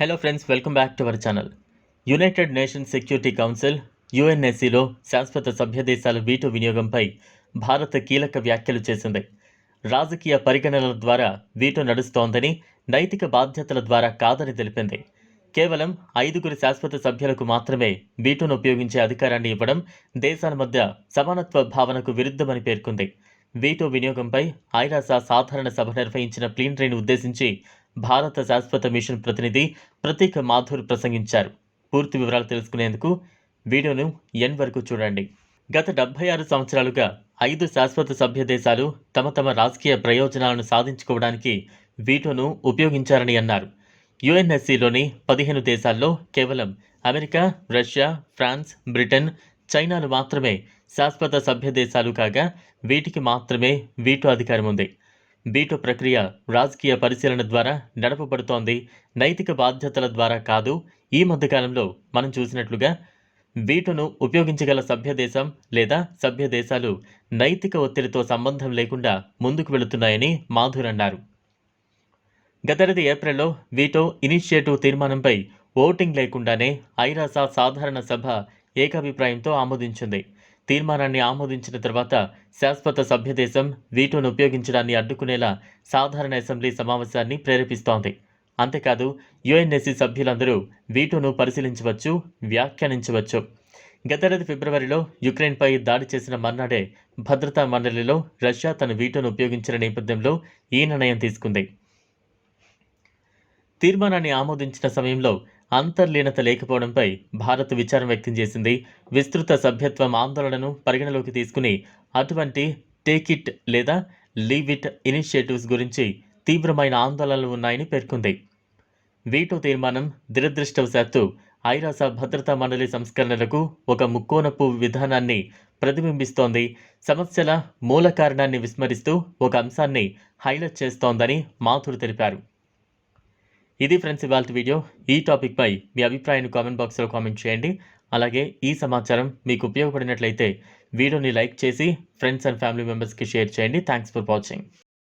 Hello friends welcome back to our channel United Nations Security Council యుఎన్ఎస్సిలో శాశ్వత సభ్య దేశాల veto వినియోగంపై భారత్ కీలక వ్యాఖ్యలు చేసింది. రాజకీయ పరిగణనల ద్వారా వీటో నడుస్తోందని నైతిక బాధ్యతల ద్వారా కాదని తెలిపింది. కేవలం ఐదుగురు శాశ్వత సభ్యులకు మాత్రమే వీటోను ఉపయోగించే అధికారాన్ని ఇవ్వడం దేశాల మధ్య సమానత్వ భావనకు విరుద్ధమని పేర్కొంది. వీటో వినియోగంపై ఐరాస సాధారణ సభ నిర్వహించిన ప్లీనరీని ఉద్దేశించి భారత శాశ్వత మిషన్ ప్రతినిధి ప్రతీక్ మాథూర్ ప్రసంగించారు. పూర్తి వివరాలు తెలుసుకునేందుకు వీడియోను ఎన్ వరకు చూడండి. గత డెబ్బై ఆరు సంవత్సరాలుగా ఐదు శాశ్వత సభ్య దేశాలు తమ తమ రాజకీయ ప్రయోజనాలను సాధించుకోవడానికి వీటోను ఉపయోగించారని అన్నారు. యుఎన్ఎస్సిలోని పదిహేను దేశాల్లో కేవలం అమెరికా రష్యా ఫ్రాన్స్ బ్రిటన్ చైనాలు మాత్రమే శాశ్వత సభ్య దేశాలు కాగా వీటికి మాత్రమే వీటో అధికారం ఉంది. బీటు ప్రక్రియ రాజకీయ పరిశీలన ద్వారా నడపబడుతోంది. నైతిక బాధ్యతల ద్వారా కాదు ఈ మధ్యకాలంలో మనం చూసినట్లుగా వీటోను ఉపయోగించగల సభ్యదేశం లేదా సభ్య దేశాలు నైతిక ఒత్తిడితో సంబంధం లేకుండా ముందుకు వెళుతున్నాయని మాధుర్ అన్నారు. గతేడాది ఏప్రిల్లో వీటో ఇనిషియేటివ్ తీర్మానంపై ఓటింగ్ లేకుండానే ఐరాస సాధారణ సభ ఏకాభిప్రాయంతో ఆమోదించింది. తీర్మానాన్ని ఆమోదించిన తర్వాత శాశ్వత సభ్యదేశం వీటోను ఉపయోగించడాన్ని అడ్డుకునేలా సాధారణ అసెంబ్లీ సమావేశాన్ని ప్రేరేపిస్తోంది. అంతేకాదు యుఎన్ఎస్సి సభ్యులందరూ వీటోను పరిశీలించవచ్చు వ్యాఖ్యానించవచ్చు. గతేడాది ఫిబ్రవరిలో యుక్రెయిన్పై దాడి చేసిన మర్నాడే భద్రతా మండలిలో రష్యా తన వీటోను ఉపయోగించిన నేపథ్యంలో ఈ నిర్ణయం తీసుకుంది. తీర్మానాన్ని ఆమోదించిన సమయంలో అంతర్లీనత లేకపోవడంపై భారత్ విచారం వ్యక్తం చేసింది. విస్తృత సభ్యత్వం ఆందోళనను పరిగణలోకి తీసుకుని అటువంటి టేక్ ఇట్ లేదా లీవ్ ఇట్ ఇనిషియేటివ్స్ గురించి తీవ్రమైన ఆందోళనలు ఉన్నాయని పేర్కొంది. వీటో తీర్మానం దురదృష్టవశాత్తు ఐరాస భద్రతా మండలి సంస్కరణలకు ఒక ముక్కోనపు విధానాన్ని ప్రతిబింబిస్తోంది. సమస్యల మూల కారణాన్ని విస్మరిస్తూ ఒక అంశాన్ని హైలైట్ చేస్తోందని మాథుర్ తెలిపారు. ఇది ఫ్రెండ్స్ ఇవాళ వీడియో. ఈ టాపిక్పై మీ అభిప్రాయాన్ని కామెంట్ బాక్స్లో కామెంట్ చేయండి. అలాగే ఈ సమాచారం మీకు ఉపయోగపడినట్లయితే వీడియోని లైక్ చేసి ఫ్రెండ్స్ అండ్ ఫ్యామిలీ మెంబర్స్కి షేర్ చేయండి. Thanks for watching.